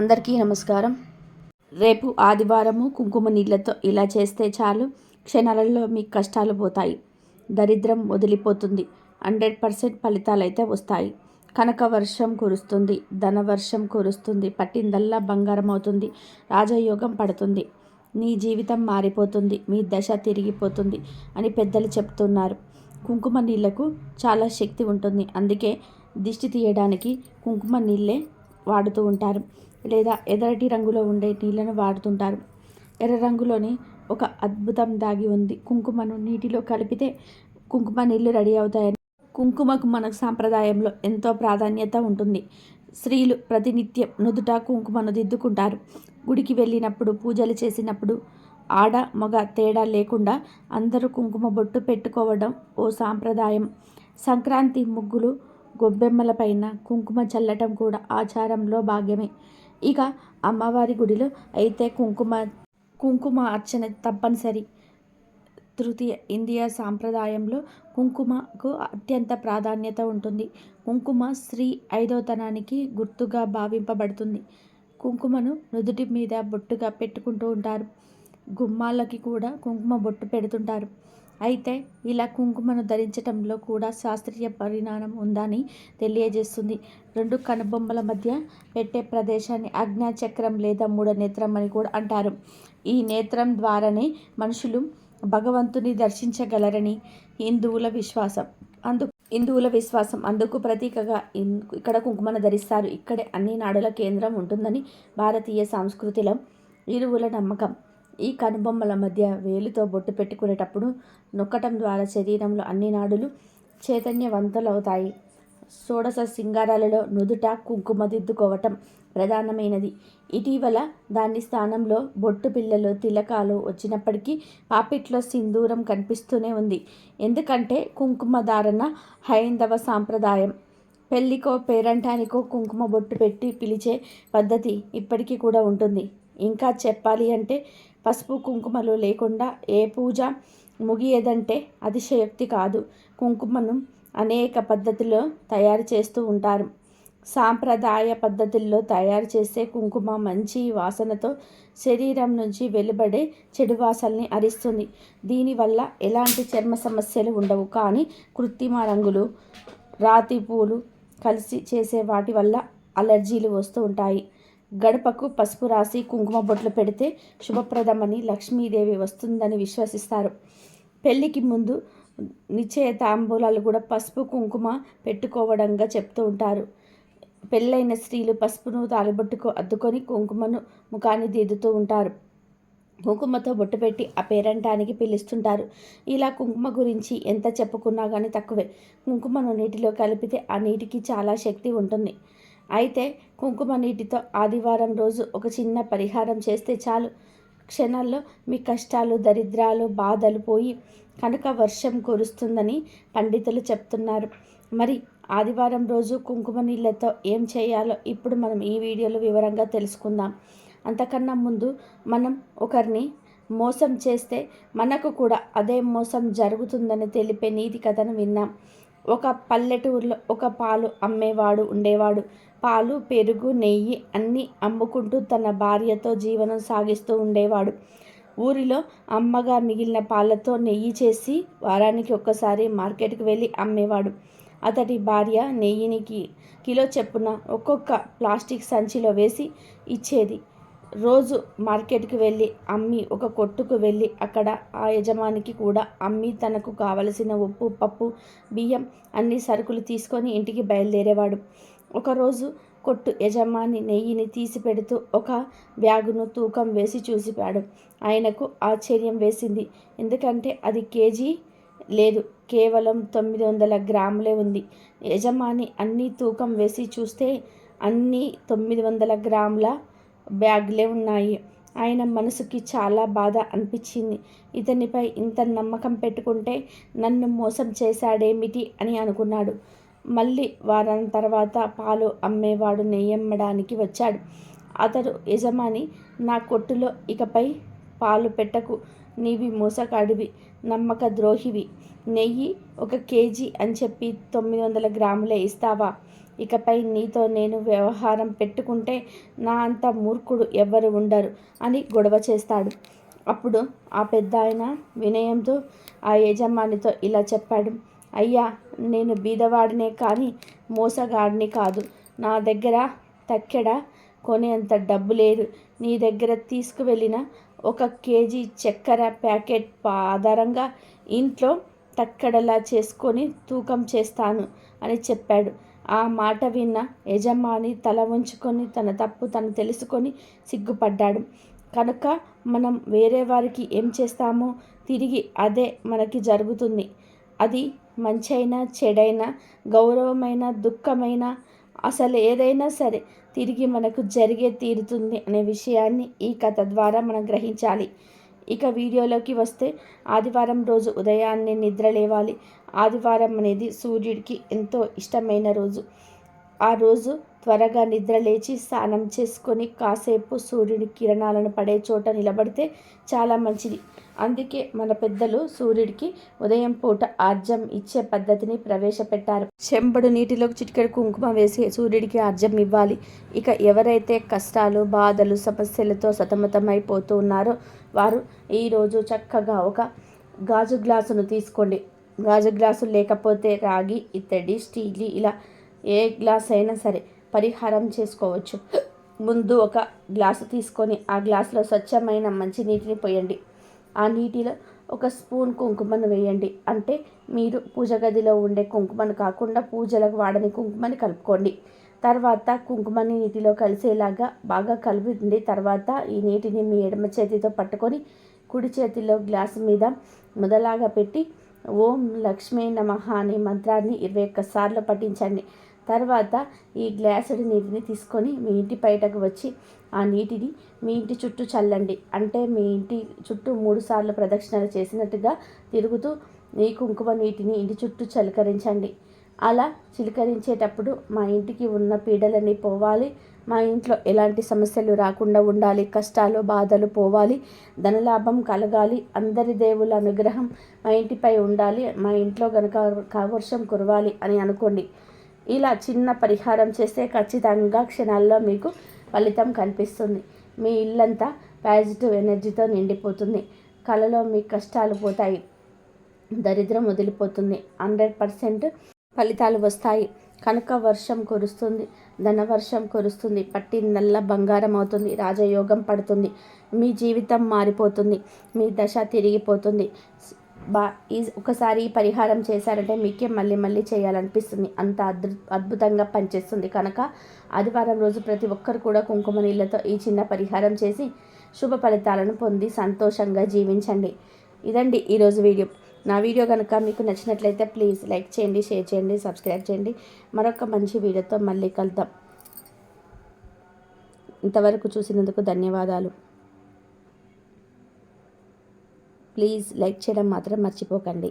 అందరికీ నమస్కారం. రేపు ఆదివారము కుంకుమ నీళ్ళతో ఇలా చేస్తే చాలు క్షణాలలో మీ కష్టాలు పోతాయి. దరిద్రం వదిలిపోతుంది. హండ్రెడ్ పర్సెంట్ ఫలితాలు అయితే వస్తాయి. కనక వర్షం కురుస్తుంది ధన వర్షం కురుస్తుంది పట్టిందల్లా బంగారం అవుతుంది రాజయోగం పడుతుంది. నీ జీవితం మారిపోతుంది మీ దశ తిరిగిపోతుంది అని పెద్దలు చెప్తున్నారు. కుంకుమ నీళ్ళకు చాలా శక్తి ఉంటుంది. అందుకే దిష్టి తీయడానికి కుంకుమ నీళ్ళే వాడుతూ ఉంటారు. లేదా ఎర్రటి రంగులో ఉండే నీళ్ళను వాడుతుంటారు. ఎర్ర రంగులోని ఒక అద్భుతం దాగి ఉంది. కుంకుమను నీటిలో కలిపితే కుంకుమ నీళ్ళు రెడీ అవుతాయని. కుంకుమకు మన సాంప్రదాయంలో ఎంతో ప్రాధాన్యత ఉంటుంది. స్త్రీలు ప్రతినిత్యం నుదుట కుంకుమను దిద్దుకుంటారు. గుడికి వెళ్ళినప్పుడు పూజలు చేసినప్పుడు ఆడ మగ తేడా లేకుండా అందరూ కుంకుమ బొట్టు పెట్టుకోవడం ఓ సాంప్రదాయం. సంక్రాంతి ముగ్గులు గొబ్బెమ్మలపైన కుంకుమ చల్లటం కూడా ఆచారంలో భాగ్యమే ఇక అమ్మవారి గుడిలో అయితే కుంకుమ కుంకుమ అర్చన తప్పనిసరి. తృతీయ ఇండియా సాంప్రదాయంలో కుంకుమకు అత్యంత ప్రాధాన్యత ఉంటుంది. కుంకుమ స్త్రీ ఐదోతనానికి గుర్తుగా భావింపబడుతుంది. కుంకుమను నుదుటి మీద బొట్టుగా పెట్టుకుంటూ ఉంటారు. గుమ్మాలకి కూడా కుంకుమ బొట్టు పెడుతుంటారు. అయితే ఇలా కుంకుమను ధరించటంలో కూడా శాస్త్రీయ పరిణామం ఉందని తెలియజేస్తుంది. రెండు కనుబొమ్మల మధ్య పెట్టే ప్రదేశాన్ని అజ్ఞాచక్రం లేదా మూఢనేత్రం అని కూడా అంటారు. ఈ నేత్రం ద్వారానే మనుషులు భగవంతుని దర్శించగలరని హిందువుల విశ్వాసం. అందు హిందువుల విశ్వాసం అందుకు ప్రతీకగా ఇక్కడ కుంకుమను ధరిస్తారు. ఇక్కడే అన్ని నాడుల కేంద్రం ఉంటుందని భారతీయ సంస్కృతిలో ఇరువుల నమ్మకం. ఈ కనుబొమ్మల మధ్య వేలుతో బొట్టు పెట్టుకునేటప్పుడు నొక్కటం ద్వారా శరీరంలో అన్ని నాడులు చైతన్యవంతులవుతాయి. షోడశ సింగారాలలో నుదుట కుంకుమ దిద్దుకోవటం ప్రధానమైనది. ఇటీవల దాని స్థానంలో బొట్టు పిల్లలు తిలకాలు వచ్చినప్పటికీ పాపిట్లో సింధూరం కనిపిస్తూనే ఉంది. ఎందుకంటే కుంకుమ ధారణ హైందవ సాంప్రదాయం. పెళ్ళికో పేరంటానికో కుంకుమ బొట్టు పెట్టి పిలిచే పద్ధతి ఇప్పటికీ కూడా ఉంటుంది. ఇంకా చెప్పాలి అంటే పసుపు కుంకుమలు లేకుండా ఏ పూజ ముగియదంటే అతిశయోక్తి కాదు. కుంకుమను అనేక పద్ధతుల్లో తయారు చేస్తూ ఉంటారు. సాంప్రదాయ పద్ధతుల్లో తయారు చేసే కుంకుమ మంచి వాసనతో శరీరం నుంచి వెలువడే చెడు వాసనని అరిస్తుంది. దీనివల్ల ఎలాంటి చర్మ సమస్యలు ఉండవు. కానీ కృత్రిమ రంగులు రాతి పూలు కలిసి చేసే వాటి వల్ల అలర్జీలు వస్తూ ఉంటాయి. గడపకు పసుపు రాసి కుంకుమ బొట్లు పెడితే శుభప్రదమని లక్ష్మీదేవి వస్తుందని విశ్వసిస్తారు. పెళ్ళికి ముందు నిశ్చయ తాంబూలాలు కూడా పసుపు కుంకుమ పెట్టుకోవడంగా చెప్తూ ఉంటారు. పెళ్ళైన స్త్రీలు పసుపును తాలిబొట్టుకు అద్దుకొని కుంకుమను ముఖాన్ని దిద్దుతూ ఉంటారు. కుంకుమతో బొట్టు పెట్టి ఆ పేరంటానికి పిలుస్తుంటారు. ఇలా కుంకుమ గురించి ఎంత చెప్పుకున్నా కానీ తక్కువే. కుంకుమను నీటిలో కలిపితే ఆ నీటికి చాలా శక్తి ఉంటుంది. అయితే కుంకుమ నీటితో ఆదివారం రోజు ఒక చిన్న పరిహారం చేస్తే చాలు. క్షణాల్లో మీ కష్టాలు దరిద్రాలు బాధలు పోయి కనుక వర్షం కురుస్తుందని పండితులు చెప్తున్నారు. మరి ఆదివారం రోజు కుంకుమ నీళ్ళతో ఏం చేయాలో ఇప్పుడు మనం ఈ వీడియోలో వివరంగా తెలుసుకుందాం. అంతకన్నా ముందు మనం ఒకరిని మోసం చేస్తే మనకు కూడా అదే మోసం జరుగుతుందని తెలిపే నీతి కథను విన్నాం ఒక పల్లెటూరులో ఒక పాలు అమ్మేవాడు ఉండేవాడు. పాలు పెరుగు నెయ్యి అన్నీ అమ్ముకుంటూ తన భార్యతో జీవనం సాగిస్తూ ఉండేవాడు. ఊరిలో అమ్మగా మిగిలిన పాలతో నెయ్యి చేసి వారానికి ఒక్కసారి మార్కెట్కి వెళ్ళి అమ్మేవాడు. అతడి భార్య నెయ్యినికి కిలో చెప్పున ఒక్కొక్క ప్లాస్టిక్ సంచిలో వేసి ఇచ్చేది. రోజు మార్కెట్కి వెళ్ళి అమ్మి ఒక కొట్టుకు వెళ్ళి అక్కడ ఆ యజమానికి కూడా అమ్మి తనకు కావలసిన ఉప్పు పప్పు బియ్యం అన్ని సరుకులు తీసుకొని ఇంటికి బయలుదేరేవాడు. ఒకరోజు కొట్టు యజమాని నెయ్యిని తీసి పెడుతూ ఒక బ్యాగును తూకం వేసి చూసిపాడు. ఆయనకు ఆశ్చర్యం వేసింది. ఎందుకంటే అది కేజీ లేదు కేవలం తొమ్మిది వందల గ్రాములే ఉంది. యజమాని అన్నీ తూకం వేసి చూస్తే అన్నీ తొమ్మిది వందల గ్రాముల బ్యాగ్లే ఉన్నాయి. ఆయన మనసుకి చాలా బాధ అనిపించింది. ఇతనిపై ఇంత నమ్మకం పెట్టుకుంటే నన్ను మోసం చేశాడేమిటి అని అనుకున్నాడు. మళ్ళీ వారం తర్వాత పాలు అమ్మేవాడు నెయ్యమ్మడానికి వచ్చాడు. అతడు యజమాని నా కొట్టులో ఇకపై పాలు పెట్టకు. నీవి మోసకాడివి నమ్మక ద్రోహివి నెయ్యి ఒక కేజీ అని చెప్పి తొమ్మిది వందల గ్రాములే ఇస్తావా? ఇకపై నీతో నేను వ్యవహారం పెట్టుకుంటే నా అంత మూర్ఖుడు ఎవ్వరు ఉండరు అని గొడవ చేస్తాడు. అప్పుడు ఆ పెద్ద ఆయన వినయంతో ఆ యజమానితో ఇలా చెప్పాడు. అయ్యా నేను బీదవాడినే కానీ మోసగాడిని కాదు. నా దగ్గర తక్కెడ కొనేంత డబ్బు లేదు. నీ దగ్గర తీసుకువెళ్ళిన ఒక కేజీ చక్కెర ప్యాకెట్ ఆధారంగా ఇంట్లో తక్కడలా చేసుకొని తూకం చేస్తాను అని చెప్పాడు. ఆ మాట విన్న యజమాని తల ఉంచుకొని తన తప్పు తను తెలుసుకొని సిగ్గుపడ్డాడు. కనుక మనం వేరే వారికి ఏం చేస్తామో తిరిగి అదే మనకి జరుగుతుంది. అది మంచైనా చెడైనా గౌరవమైన దుఃఖమైన అసలు ఏదైనా సరే తిరిగి మనకు జరిగే తీరుతుంది అనే విషయాన్ని ఈ కథ ద్వారా మనం గ్రహించాలి. ఇక వీడియోలోకి వస్తే ఆదివారం రోజు ఉదయాన్నే నిద్ర లేవాలి ఆదివారం అనేది సూర్యుడికి ఎంతో ఇష్టమైన రోజు. ఆ రోజు త్వరగా నిద్ర లేచి స్నానం చేసుకొని కాసేపు సూర్యుడి కిరణాలను పడే చోట నిలబడితే చాలా మంచిది. అందుకే మన పెద్దలు సూర్యుడికి ఉదయం పూట ఆర్జం ఇచ్చే పద్ధతిని ప్రవేశపెట్టారు. చెంబడు నీటిలోకి చిటికెడు కుంకుమ వేసి సూర్యుడికి ఆర్జం ఇవ్వాలి. ఇక ఎవరైతే కష్టాలు బాధలు సమస్యలతో సతమతమైపోతూ ఉన్నారో వారు ఈరోజు చక్కగా ఒక గాజు గ్లాసును తీసుకోండి. గాజు గ్లాసు లేకపోతే రాగి ఇత్తడి స్టీల్ ఇలా ఏ గ్లాస్ అయినా సరే పరిహారం చేసుకోవచ్చు. ముందు ఒక గ్లాసు తీసుకొని ఆ గ్లాసులో స్వచ్ఛమైన మంచి నీటిని పోయండి. ఆ నీటిలో ఒక స్పూన్ కుంకుమను వేయండి. అంటే మీరు పూజ గదిలో ఉండే కుంకుమను కాకుండా పూజలకు వాడని కుంకుమని కలుపుకోండి. తర్వాత కుంకుమని నీటిలో కలిసేలాగా బాగా కలుపుతుంది. తర్వాత ఈ నీటిని మీ ఎడమ చేతితో పట్టుకొని కుడి చేతిలో గ్లాసు మీద మొదలాగా పెట్టి ఓం లక్ష్మీ నమ అనే మంత్రాన్ని ఇరవై ఒక్కసార్లు పఠించండి. తర్వాత ఈ గ్లాసుడి నీటిని తీసుకొని మీ ఇంటి బయటకు వచ్చి ఆ నీటిని మీ ఇంటి చుట్టూ చల్లండి. అంటే మీ ఇంటి చుట్టూ మూడు సార్లు ప్రదక్షిణలు చేసినట్టుగా తిరుగుతూ ఈ కుంకుమ నీటిని ఇంటి చుట్టూ చలకరించండి. అలా చిలకరించేటప్పుడు మా ఇంటికి ఉన్న పీడలన్నీ పోవాలి. మా ఇంట్లో ఎలాంటి సమస్యలు రాకుండా ఉండాలి. కష్టాలు బాధలు పోవాలి. ధనలాభం కలగాలి. అందరి దేవుల అనుగ్రహం మా ఇంటిపై ఉండాలి. మా ఇంట్లో గనక కావర్షం కురవాలి అని అనుకోండి. ఇలా చిన్న పరిహారం చేస్తే ఖచ్చితంగా క్షణాల్లో మీకు ఫలితం కనిపిస్తుంది. మీ ఇల్లంతా పాజిటివ్ ఎనర్జీతో నిండిపోతుంది. కళలో మీ కష్టాలు పోతాయి. దరిద్రం వదిలిపోతుంది. హండ్రెడ్ పర్సెంట్ ఫలితాలు వస్తాయి. కనుక వర్షం కురుస్తుంది. ధనవర్షం కురుస్తుంది. పట్టిందల్లా బంగారం అవుతుంది. రాజయోగం పడుతుంది. మీ జీవితం మారిపోతుంది. మీ దశ తిరిగిపోతుంది. బా ఈ ఒకసారి పరిహారం చేశారంటే మీకే మళ్ళీ మళ్ళీ చేయాలనిపిస్తుంది. అంత అద్భు అద్భుతంగా పనిచేస్తుంది. కనుక ఆదివారం రోజు ప్రతి ఒక్కరు కూడా కుంకుమ నీళ్ళతో ఈ చిన్న పరిహారం చేసి శుభ ఫలితాలను పొంది సంతోషంగా జీవించండి. ఇదండి ఈరోజు వీడియో. నా వీడియో కనుక మీకు నచ్చినట్లయితే ప్లీజ్ లైక్ చేయండి షేర్ చేయండి సబ్స్క్రైబ్ చేయండి. మరొక మంచి వీడియోతో మళ్ళీ కలుద్దాం. ఇంతవరకు చూసినందుకు ధన్యవాదాలు. ప్లీజ్ లైక్ చేయడం మాత్రం మర్చిపోకండి.